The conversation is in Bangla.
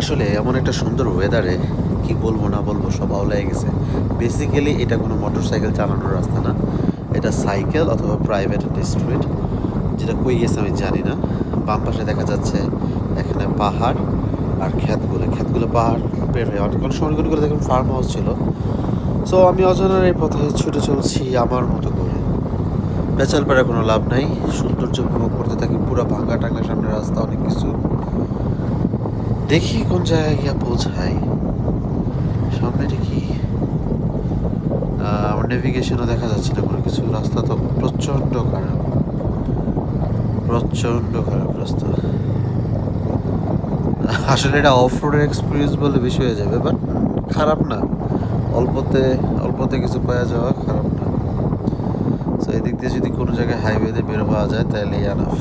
আসলে এমন একটা সুন্দর ওয়েদারে কি বলব না বলব সব আওলায় গেছে। বেসিক্যালি এটা কোনো মোটর সাইকেল চালানোর রাস্তা না। এটা সাইকেল অথবা প্রাইভেট স্ট্রিট যেটা কই গেছে আমি জানি না। বাম পাশে দেখা যাচ্ছে এখানে পাহাড় আর ক্ষেতগুলো ক্ষেতগুলো পাহাড় বের হয়ে অনেক অনেক সময় করে দেখুন ফার্ম হাউস ছিল। সো আমি অজানার এই পথে ছুটে চলছি আমার মতো করে। পেঁচাল পাড়ার কোনো লাভ নাই, সৌন্দর্য উপভোগ করতে থাকি পুরো ভাঙা টাঙ্গা সামনে রাস্তা, অনেক কিছু। দেখি কোন জায়গায় গিয়ে পৌঁছাই। সামনে আহ, আমার নেভিগেশনও দেখা যাচ্ছে না কোনো কিছু। রাস্তা তো প্রচণ্ড খারাপ। প্রচণ্ড খারাপ রাস্তা। আসলে এটা অফ রোডের এক্সপিরিয়েন্স বলে বেশি হয়ে যাবে বাট খারাপ না। অল্পতে অল্পতে কিছু পাওয়া যাওয়া খারাপ না। তো এদিক দিয়ে যদি কোনো জায়গায় হাইওয়েতে বের পাওয়া যায় তাহলে আনাফ